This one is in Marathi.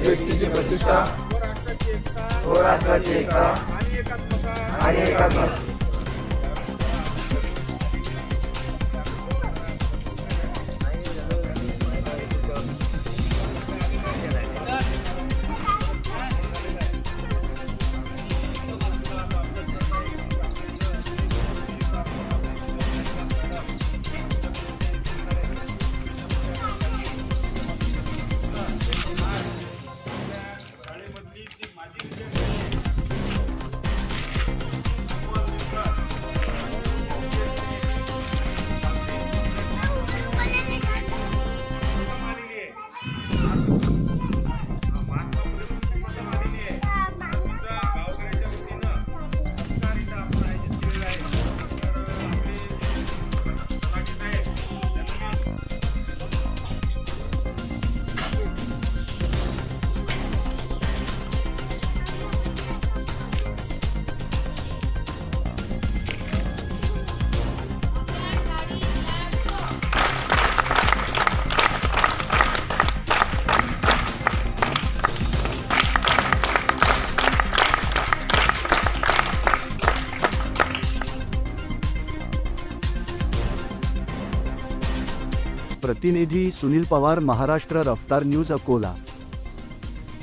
व्यक्तीची प्रतिष्ठा व्यक्तीची व राष्ट्राची एकता आणि एकात्मता. प्रतिनिधी सुनील पवार महाराष्ट्र रफ्तार न्यूज अकोला